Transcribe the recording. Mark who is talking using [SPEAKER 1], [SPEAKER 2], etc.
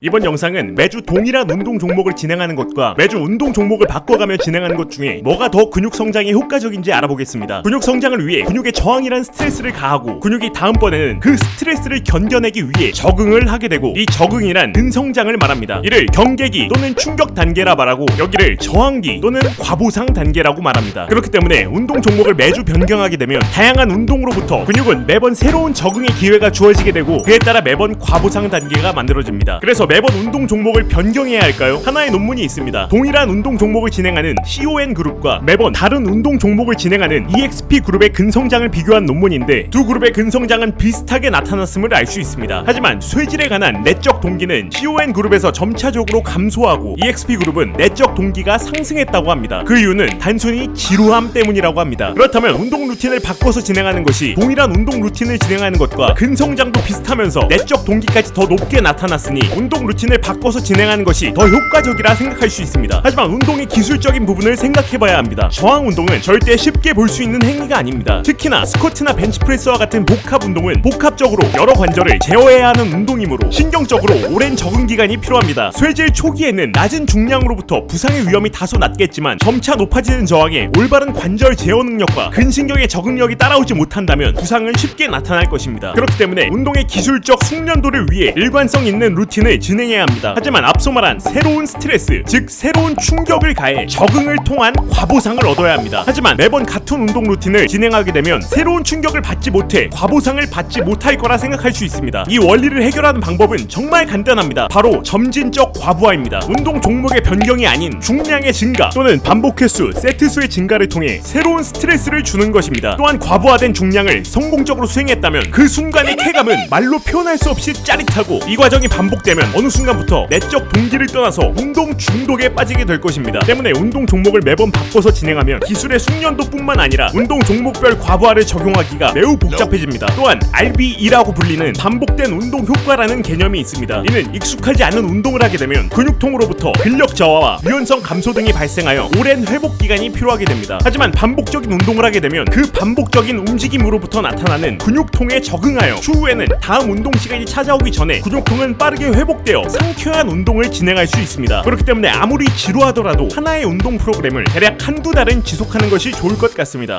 [SPEAKER 1] 이번 영상은 매주 동일한 운동 종목을 진행하는 것과 매주 운동 종목을 바꿔가며 진행하는 것 중에 뭐가 더 근육 성장에 효과적인지 알아보겠습니다. 근육 성장을 위해 근육에 저항이란 스트레스를 가하고 근육이 다음번에는 그 스트레스를 견뎌내기 위해 적응을 하게 되고 이 적응이란 근성장을 말합니다. 이를 경계기 또는 충격 단계라 말하고 여기를 저항기 또는 과보상 단계라고 말합니다. 그렇기 때문에 운동 종목을 매주 변경하게 되면 다양한 운동으로부터 근육은 매번 새로운 적응의 기회가 주어지게 되고 그에 따라 매번 과보상 단계가 만들어집니다. 그래서 매번 운동 종목을 변경해야 할까요? 하나의 논문이 있습니다. 동일한 운동 종목을 진행하는 CON 그룹과 매번 다른 운동 종목을 진행하는 EXP 그룹의 근성장을 비교한 논문인데 두 그룹의 근성장은 비슷하게 나타났음을 알 수 있습니다. 하지만 쇠질에 관한 내적 동기는 CON 그룹에서 점차적으로 감소하고 EXP 그룹은 내적 동기가 상승했다고 합니다. 그 이유는 단순히 지루함 때문이라고 합니다. 그렇다면 운동 루틴을 바꿔서 진행하는 것이 동일한 운동 루틴을 진행하는 것과 근성장도 비슷하면서 내적 동기까지 더 높게 나타났으니 운동 루틴을 바꿔서 진행하는 것이 더 효과적이라 생각할 수 있습니다. 하지만 운동의 기술적인 부분을 생각해봐야 합니다. 저항 운동은 절대 쉽게 볼 수 있는 행위가 아닙니다. 특히나 스쿼트나 벤치프레스와 같은 복합 운동은 복합적으로 여러 관절을 제어해야 하는 운동이므로 신경적으로 오랜 적응 기간이 필요합니다. 쇠질 초기에는 낮은 중량으로부터 부상의 위험이 다소 낮겠지만 점차 높아지는 저항에 올바른 관절 제어 능력과 근신경의 적응력이 따라오지 못한다면 부상은 쉽게 나타날 것입니다. 그렇기 때문에 운동의 기술적 숙련도를 위해 일관성 있는 루틴을 진행해야 합니다. 하지만 앞서 말한 새로운 스트레스, 즉 새로운 충격을 가해 적응을 통한 과보상을 얻어야 합니다. 하지만 매번 같은 운동 루틴을 진행하게 되면 새로운 충격을 받지 못해 과보상을 받지 못할 거라 생각할 수 있습니다. 이 원리를 해결하는 방법은 정말 간단합니다. 바로 점진적 과부하입니다. 운동 종목의 변경이 아닌 중량의 증가 또는 반복 횟수, 세트 수의 증가를 통해 새로운 스트레스를 주는 것입니다. 또한 과부하된 중량을 성공적으로 수행했다면 그 순간의 쾌감은 말로 표현할 수 없이 짜릿하고 이 과정이 반복되면 어느 순간부터 내적 동기를 떠나서 운동 중독에 빠지게 될 것입니다. 때문에 운동 종목을 매번 바꿔서 진행하면 기술의 숙련도뿐만 아니라 운동 종목별 과부하를 적용하기가 매우 복잡해집니다. 또한 RBE라고 불리는 반복된 운동 효과라는 개념이 있습니다. 이는 익숙하지 않은 운동을 하게 되면 근육통으로부터 근력 저하와 유연성 감소 등이 발생하여 오랜 회복 기간이 필요하게 됩니다. 하지만 반복적인 운동을 하게 되면 그 반복적인 움직임으로부터 나타나는 근육통에 적응하여 추후에는 다음 운동 시간이 찾아오기 전에 근육통은 빠르게 회복 되어 상쾌한 운동을 진행할 수 있습니다. 그렇기 때문에 아무리 지루하더라도 하나의 운동 프로그램을 대략 한두 달은 지속하는 것이 좋을 것 같습니다.